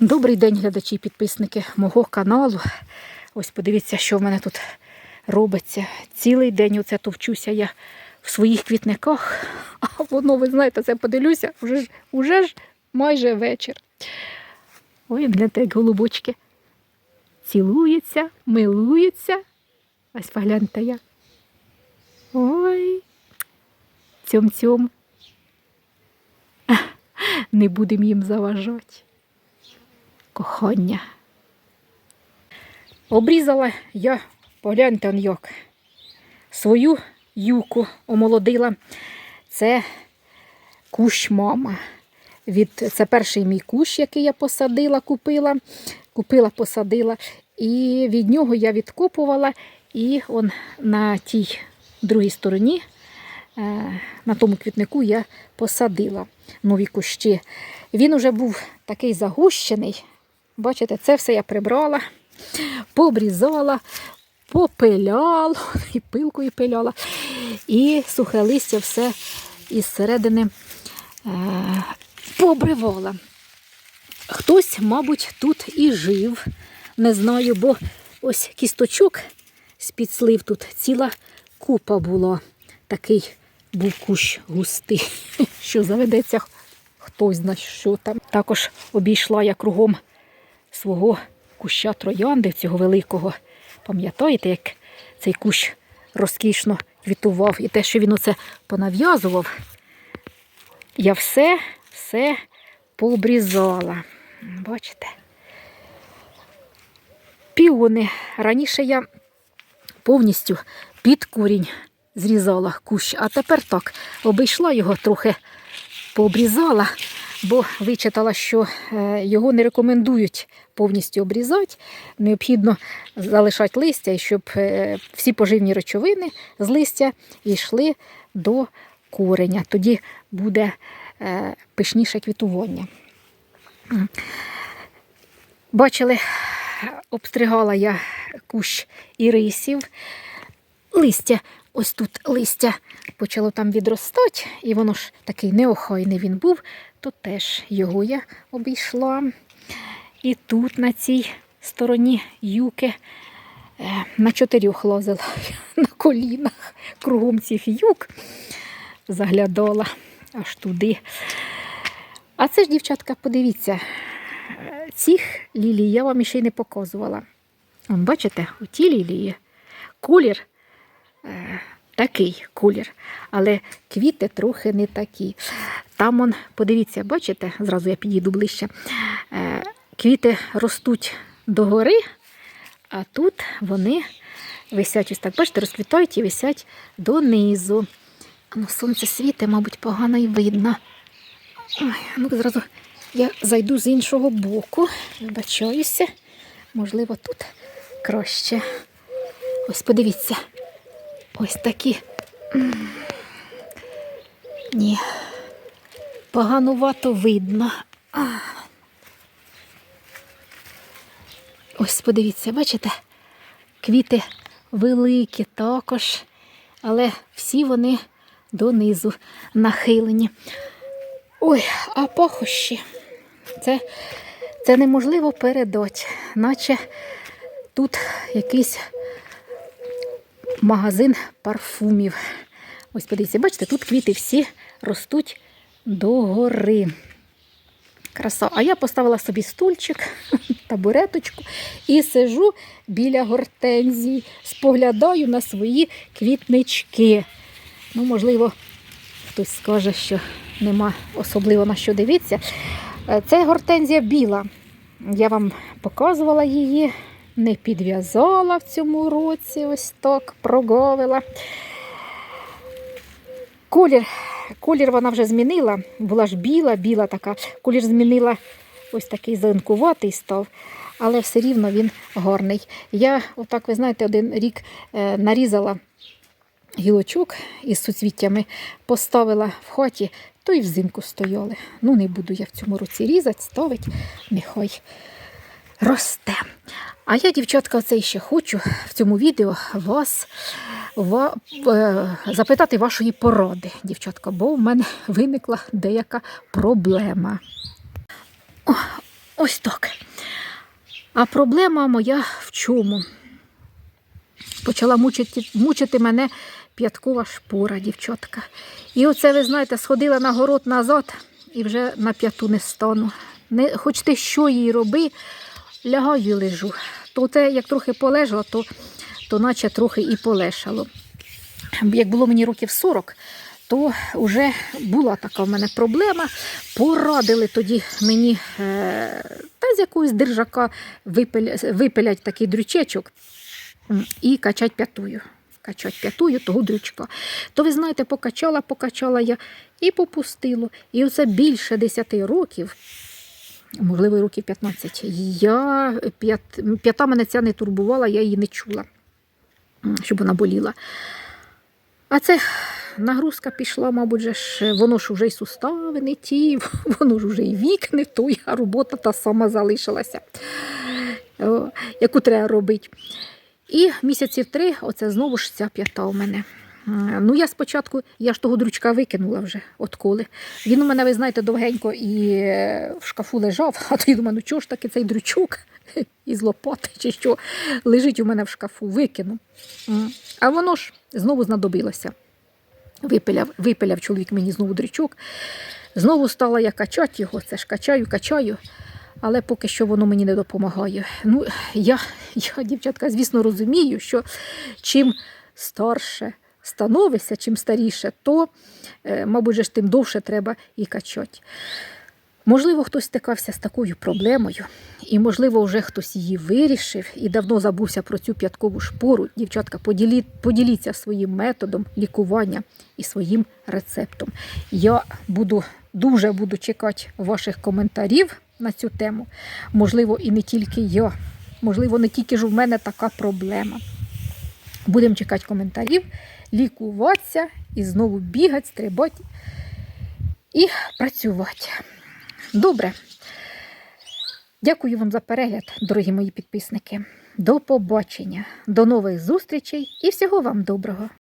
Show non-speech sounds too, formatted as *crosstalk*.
Добрий день, глядачі і підписники мого каналу. Ось подивіться, що в мене тут робиться. Цілий день оце товчуся я в своїх квітниках, а воно, ви знаєте, це подивлюся, вже ж, вже ж майже вечір. Ой, гляньте, як голубочки. Цілуються, милуються. Ось погляньте як. Ой, цьом-цьом. *laughs* Не будемо їм заважати кохання. Обрізала я, погляньте он як, свою юку омолодила. Це кущ мама. Від, це перший мій кущ, який я посадила, купила. Купила, посадила. І від нього я відкопувала. І он на тій другій стороні, е, на тому квітнику я посадила нові кущі. Він уже був такий загущений. Бачите, це все я прибрала, пообрізала, попиляла, *laughs* і пилкою пиляла. І сухе листя все із середини е, пообривала. Хтось, мабуть, тут і жив, не знаю, бо ось кісточок з-під слив тут ціла купа була. Такий був кущ густий, *laughs* що заведеться хтось знає, що там. Також обійшла я кругом свого куща троянди, цього великого. Пам'ятаєте, як цей кущ розкішно квітував і те, що він оце понав'язував, я все, все пообрізала. Бачите? Піони. Раніше я повністю під корінь зрізала кущ, а тепер так обійшла його трохи пообрізала, бо вичитала, що е, його не рекомендують повністю обрізати. Необхідно залишати листя, і щоб е, всі поживні речовини з листя йшли до кореня. Тоді буде е, пишніше квітування. Бачили, обстригала я кущ ірисів. Листя, ось тут листя почало там відростати, і воно ж такий неохайний він був, то теж його я обійшла. І тут, на цій стороні юки, е, на чотирьох лазила *laughs* на колінах кругом цих юк, заглядала аж туди. А це ж, дівчатка, подивіться, е, цих лілій я вам ще й не показувала. Бачите, у ті лілії колір е, такий колір, але квіти трохи не такі. Там, он, подивіться, бачите, зразу я підійду ближче. Е, квіти ростуть догори, а тут вони висять ось так, бачите, розквітають і висять донизу. Ну, сонце світе, мабуть, погано і видно. Ой, ну зразу я зайду з іншого боку, вибачаюся. Можливо, тут краще. Ось подивіться. Ось такі. Ні. Поганувато видно. Ось подивіться, бачите? Квіти великі також, але всі вони донизу нахилені. Ой, а пахощі. Це, це неможливо передати, наче тут якийсь магазин парфумів. Ось подивіться, бачите, тут квіти всі ростуть догори. Краса. А я поставила собі стульчик, *laughs* табуреточку і сижу біля гортензії, споглядаю на свої квітнички. Ну, можливо, хтось скаже, що нема особливо на що дивитися. Е, Це гортензія біла. Я вам показувала її, не підв'язала в цьому році, ось так проговила. Колір, колір вона вже змінила, була ж біла, біла така. Колір змінила ось такий зеленкуватий став, але все рівно він гарний. Я, отак, ви знаєте, один рік е, нарізала гілочок із суцвіттями, поставила в хаті, то й взимку стояли. Ну, не буду я в цьому році різати, ставити, нехай росте. А я, дівчатка, оце ще хочу в цьому відео вас ва, е, запитати вашої поради, дівчатка, бо в мене виникла деяка проблема. О, Ось так. А проблема моя в чому? Почала мучити, мучити мене п'яткова шпора, дівчатка. І оце, ви знаєте, сходила на город назад і вже на п'яту не стану. Не, хоч ти що їй роби, лягаю і лежу. То те, як трохи полежала, то, то наче трохи і полешало. Як було мені років 40, то вже була така в мене проблема. Порадили тоді мені е, та з якогось держака випилять такий дрючечок і качать п'ятую. Качать п'ятую того дрючка. То ви знаєте, покачала, покачала я і попустило. І оце більше 10 років, можливо, років 15. Я п'ят, п'ята мене ця не турбувала, я її не чула, щоб вона боліла. А це нагрузка пішла, мабуть, же ж, воно ж уже й сустави не ті, *laughs* воно ж уже і вік не той, а робота та сама залишилася, яку треба робити. І місяців три, оце знову ж ця п'ята у мене. М, Ну, я спочатку, я ж того дрючка викинула вже отколи. Він у мене, ви знаєте, довгенько і е, в шкафу лежав, *laughs* а тоді думаю, ну чого ж таки цей дрючок *laughs* із лопати чи що лежить у мене в шкафу, викину. А воно ж знову знадобилося. Випиляв, випиляв чоловік мені знову дрючок. Знову стала я качати його, це ж качаю, качаю, але поки що воно мені не допомагає. Ну, я, я, дівчатка, звісно, розумію, що чим старше становишся, чим старіше, то, е, мабуть, ж тим довше треба і качати. Можливо, хтось стикався з такою проблемою, і, можливо, вже хтось її вирішив і давно забувся про цю п'яткову шпору. Дівчатка, поділі, поділіться своїм методом лікування і своїм рецептом. Я буду дуже буду чекати ваших коментарів на цю тему. Можливо, і не тільки я. Можливо, не тільки ж в мене така проблема. Будемо чекати коментарів, лікуватися і знову бігати, стрибати і працювати. Добре. Дякую вам за перегляд, дорогі мої підписники. До побачення, до нових зустрічей і всього вам доброго!